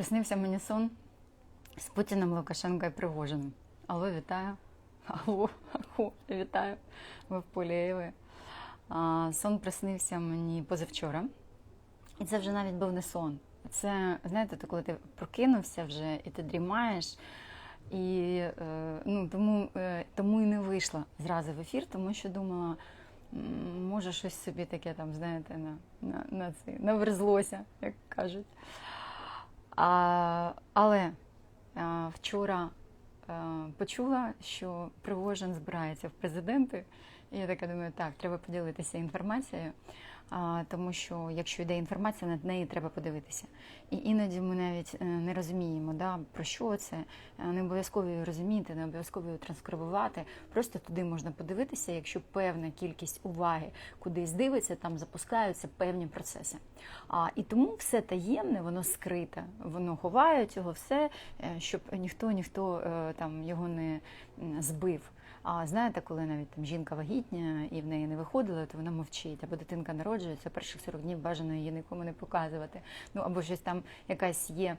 Приснився мені сон з Путіним, Лукашенко і Пригожиним. Алло, вітаю. Алло, алло, вітаю. Ви в полі Сон приснився мені позавчора. І це вже навіть був не сон. Це, знаєте, то коли ти прокинувся вже і ти дрімаєш. І е, ну, тому, е, тому і не вийшла зразу в ефір, тому що думала, може щось собі таке там, знаєте, на, на, на це, наверзлося, як кажуть. А, але а, вчора а, почула, що Пригожин збирається в президенти. Я така думаю, так, треба поділитися інформацією, тому що якщо йде інформація, над нею треба подивитися. І іноді ми навіть е, не розуміємо, да, про що це, Е, не обов'язково її розуміти, не обов'язково її транскрибувати. Просто туди можна подивитися, якщо певна кількість уваги кудись дивиться, там запускаються певні процеси. А, і тому все таємне, воно скрите, воно ховають його все, е, щоб ніхто ніхто там його не збив. А знаєте, коли навіть там жінка вагітня і в неї не виходила, то вона мовчить, або дитинка народжується, перших 40 днів бажано її нікому не показувати. Ну або щось там якась є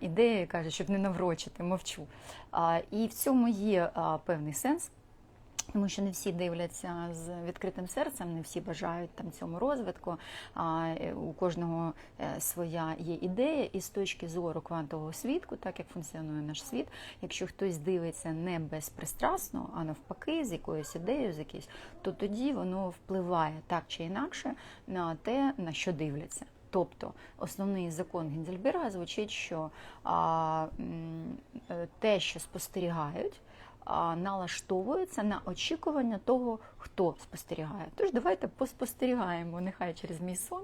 ідея, каже, щоб не наврочити, мовчу. А, і в цьому є певний сенс. Тому що не всі дивляться з відкритим серцем, не всі бажають там цьому розвитку. А е, у кожного е, своя є ідея, і з точки зору квантового світку, так як функціонує наш світ, якщо хтось дивиться не безпристрасно, а навпаки, з якоюсь ідеєю, з якоюсь, то тоді воно впливає так чи інакше на те, на що дивляться. Тобто основний закон Гінзельберга звучить, що а, е, те, що спостерігають, налаштовуються на очікування того, хто спостерігає. Тож давайте поспостерігаємо, нехай через мій сон,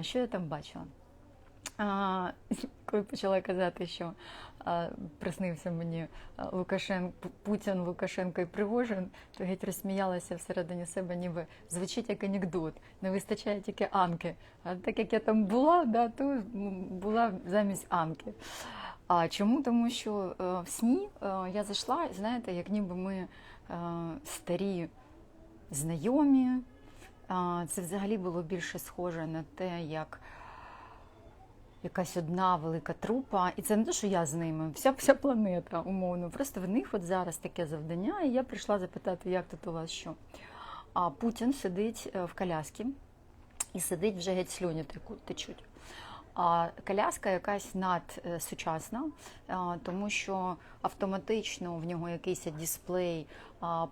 що я там бачила. Коли почала казати, що приснився мені Лукашенко, Путін, Лукашенко і Пригожин, то геть розсміялася всередині себе, ніби звучить як анекдот. Не вистачає тільки Анки. А так як я там була, да, то була замість Анки. А чому? Тому що е, в сні е, я зайшла, знаєте, як ніби ми е, старі знайомі. Це взагалі було більше схоже на те, як якась одна велика трупа. І це не те, що я з ними, вся вся планета, умовно. Просто в них от зараз таке завдання, і я прийшла запитати, як тут у вас що. А Путін сидить в коляскі і сидить вже геть слюні течуть. А коляска якась надсучасна, тому що автоматично в нього якийсь дисплей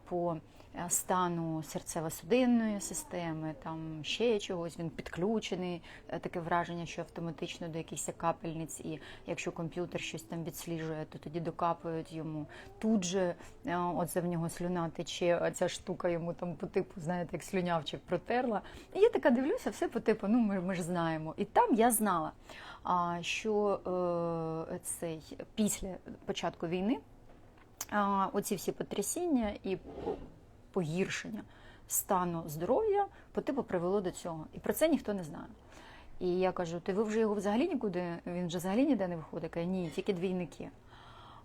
по е, стану серцево-судинної системи, там ще чогось, він підключений, е, таке враження, що автоматично до якихось капельниць, і якщо комп'ютер щось там відсліджує, то тоді докапують йому. Тут же е, оце в нього слюна тече, ця штука йому там по типу, знаєте, як слюнявчик протерла. І я така дивлюся, все по типу, ну ми, ми ж знаємо. І там я знала, що цей після початку війни оці всі потрясіння і погіршення стану здоров'я по типу привело до цього. І про це ніхто не знає. І я кажу: ти ви вже його взагалі нікуди, він вже взагалі ніде не виходить. Каже, ні, тільки двійники.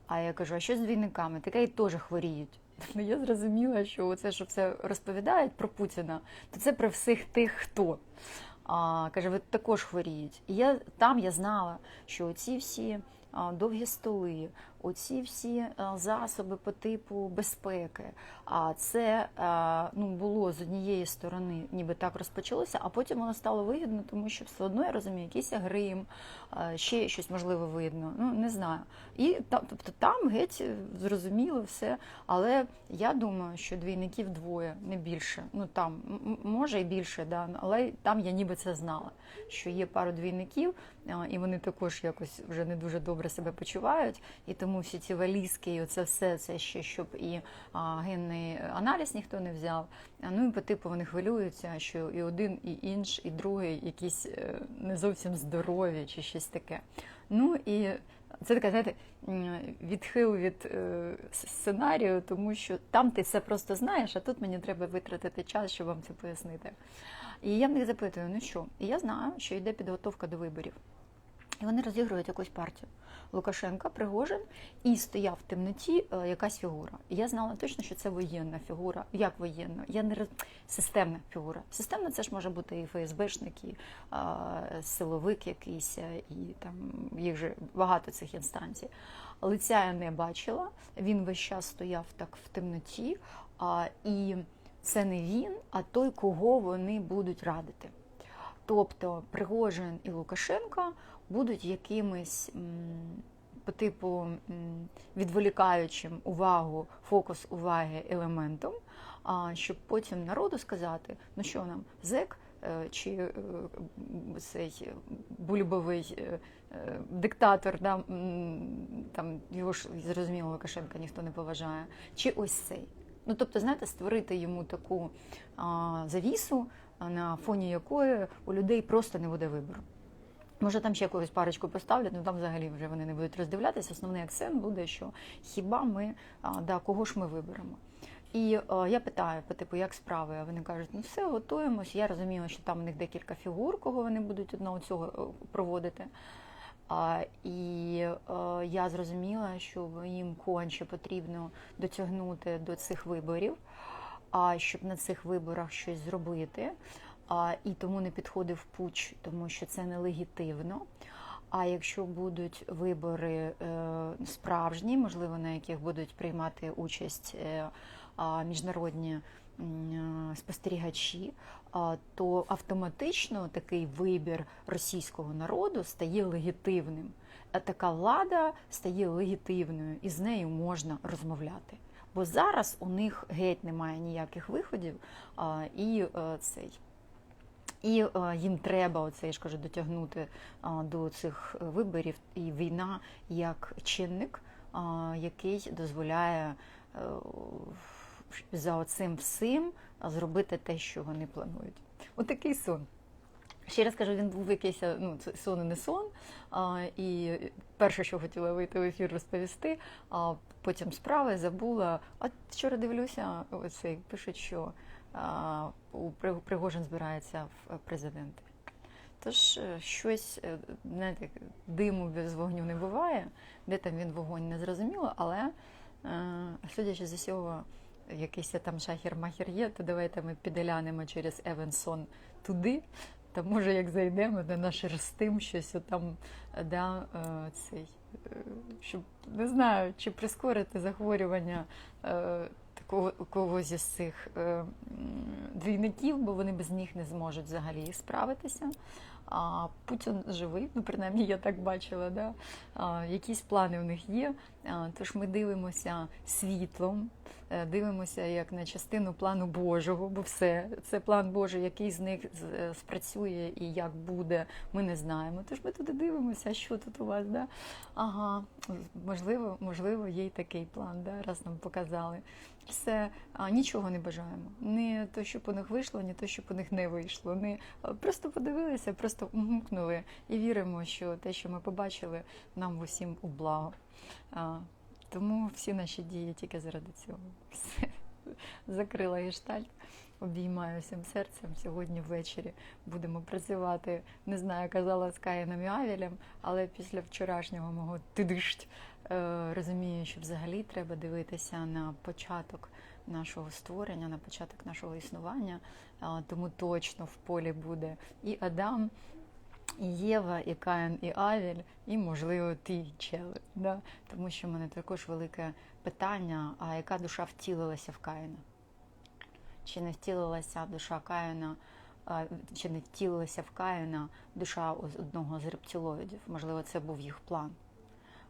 А я кажу, а що з двійниками? Таке і теж хворіють. Ну я зрозуміла, що оце, що все розповідають про Путіна, то це про всіх тих, хто. А, каже, ви також хворіють. І я там я знала, що оці всі довгі столи, оці всі засоби по типу безпеки. А це ну, було з однієї сторони, ніби так розпочалося, а потім воно стало вигідно, тому що все одно я розумію, якийсь грим, ще щось можливо видно. Ну не знаю. І тобто там геть е, зрозуміло все. Але я думаю, що двійників двоє, не більше. Ну там може і більше, да, але там я ніби це знала. Що є пару двійників, і вони також якось вже не дуже добре себе почувають. І тому всі ці валізки, і оце все це ще щоб і генний аналіз ніхто не взяв. Ну і по типу вони хвилюються, що і один, і інш, і другий якісь е, не зовсім здорові чи щось таке. Ну і це така, знаєте, відхил від е, сценарію, тому що там ти все просто знаєш, а тут мені треба витратити час, щоб вам це пояснити. І я в них запитую, ну що? І я знаю, що йде підготовка до виборів. І вони розігрують якусь партію. Лукашенка, Пригожин, і стояв в темноті е, якась фігура. І я знала точно, що це воєнна фігура. Як воєнна? Я не роз... системна фігура. Системна це ж може бути і ФСБшник, і е, силовик якийсь, е, і там їх же багато цих інстанцій. Лиця я не бачила. Він весь час стояв так в темноті. А, і це не він, а той, кого вони будуть радити. Тобто Пригожин і Лукашенко будуть якимись по типу відволікаючим увагу, фокус уваги елементом, щоб потім народу сказати, ну що нам, зек е, чи е, цей бульбовий е, е, диктатор, да, там його ж зрозуміло Лукашенка ніхто не поважає, чи ось цей. Ну, тобто, знаєте, створити йому таку а, завісу, на фоні якої у людей просто не буде вибору. Може, там ще якусь парочку поставлять, ну там взагалі вже вони не будуть роздивлятися. Основний акцент буде, що хіба ми а, да, кого ж ми виберемо. І а, я питаю, по типу, як справи? А вони кажуть, ну все, готуємось. Я розуміла, що там у них декілька фігур, кого вони будуть одного цього е, проводити. А, і е, я зрозуміла, що їм конче потрібно дотягнути до цих виборів, а щоб на цих виборах щось зробити. І тому не підходив пуч, тому що це нелегітимно. А якщо будуть вибори е, справжні, можливо, на яких будуть приймати участь е, міжнародні е, спостерігачі, то автоматично такий вибір російського народу стає легітимним. Така влада стає легітимною, і з нею можна розмовляти. Бо зараз у них геть немає ніяких виходів, і цей. І е, їм треба оце, я ж кажу, дотягнути е, до цих виборів. І війна як чинник, е, який дозволяє е, за оцим всім зробити те, що вони планують. Отакий сон. Ще раз кажу, він був якийсь ну, це сон і не сон. А, і перше, що хотіла вийти в ефір розповісти, а потім справи забула. А вчора дивлюся, оцей пишуть, що Пригожин збирається в президенти. Тож е, щось, е, знаєте, диму без вогню не буває, де там він вогонь не зрозуміло, але е, судячи з усього, якийсь там шахір-махір є, то давайте ми піделянемо через Евенсон туди. Та може, як зайдемо, де наш ростим щось там, да, е, цей, е, щоб не знаю, чи прискорити захворювання е, когось із цих е, двійників, бо вони без них не зможуть взагалі справитися. А Путін живий, ну принаймні я так бачила. Да? А, якісь плани у них є. Тож ми дивимося світлом, е, дивимося як на частину плану Божого, бо все це план Божий, який з них е, спрацює і як буде, ми не знаємо. Тож ми туди дивимося, що тут у вас. Да? Ага, можливо, можливо, є й такий план, да? раз нам показали. Все, а, нічого не бажаємо. Не то, щоб у них вийшло, ні то, щоб у них не вийшло. Не просто подивилися, просто гукнули і віримо, що те, що ми побачили, нам усім у благо. Тому всі наші дії тільки заради цього. Все. Закрила гештальт. Обіймаю всім серцем. Сьогодні ввечері будемо працювати. Не знаю, казала з Каїном і Авелем, але після вчорашнього мого тидишт е, розумію, що взагалі треба дивитися на початок нашого створення, на початок нашого існування. Тому точно в полі буде і Адам, і Єва, і Каїн, і Авель, і, можливо, ти Чели. Да? Тому що в мене також велике питання: а яка душа втілилася в Каїна? Чи не втілилася душа Каїна, чи не втілилася в Каїна душа одного з рептилоїдів? Можливо, це був їх план.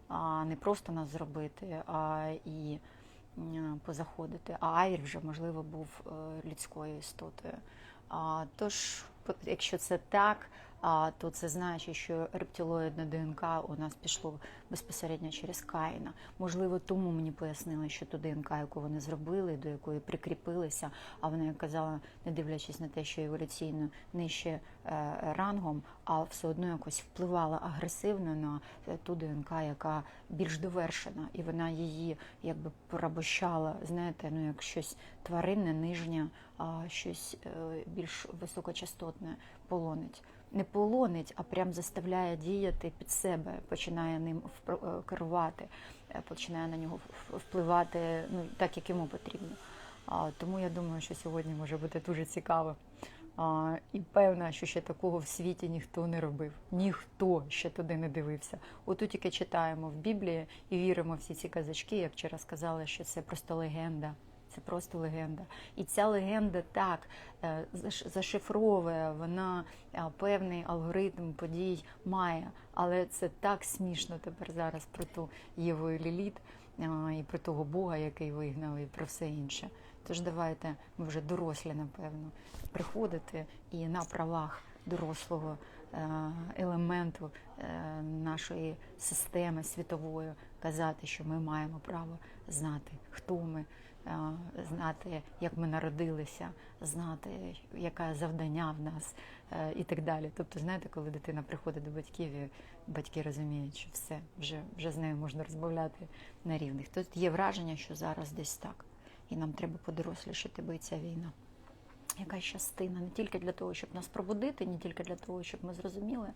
А не просто нас зробити, а і позаходити. А Айр вже, можливо, був е, людською істотою. А, тож, якщо це так, то це значить, що рептилоїдне ДНК у нас пішло безпосередньо через Каїна. Можливо, тому мені пояснили, що ту ДНК, яку вони зробили, до якої прикріпилися, а вона як казала, не дивлячись на те, що еволюційно нижче е, рангом, а все одно якось впливала агресивно на е, ту ДНК, яка більш довершена, і вона її якби порабощала, знаєте, ну як щось тваринне, нижнє, а щось е, більш високочастотне полонить. Не полонить, а прям заставляє діяти під себе, починає ним е, керувати, е, починає на нього впливати ну, так, як йому потрібно. Тому я думаю, що сьогодні може бути дуже цікаво. А, і певна, що ще такого в світі ніхто не робив, ніхто ще туди не дивився. Отут тільки читаємо в Біблії і віримо всі ці казачки, як вчора сказали, що це просто легенда. Це просто легенда. І ця легенда так е, зашифровує, вона е, певний алгоритм подій має. Але це так смішно тепер зараз про ту Єву і Ліліт е, і про того Бога, який вигнав, і про все інше. Тож давайте ми вже дорослі, напевно, приходити і на правах дорослого елементу е, нашої системи світової казати, що ми маємо право знати, хто ми, е, знати, як ми народилися, знати, яке завдання в нас е, і так далі. Тобто, знаєте, коли дитина приходить до батьків, і батьки розуміють, що все, вже, вже з нею можна розмовляти на рівних. Тут є враження, що зараз десь так. І нам треба подорослішати, бо і ця війна. Якась частина не тільки для того, щоб нас пробудити, не тільки для того, щоб ми зрозуміли,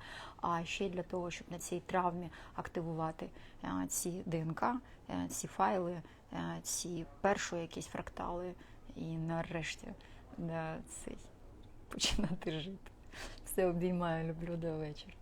а ще й для того, щоб на цій травмі активувати е, ці ДНК, е, ці файли, е, ці перші якісь фрактали, і нарешті да, цей, починати жити. Все обіймаю, люблю до вечора.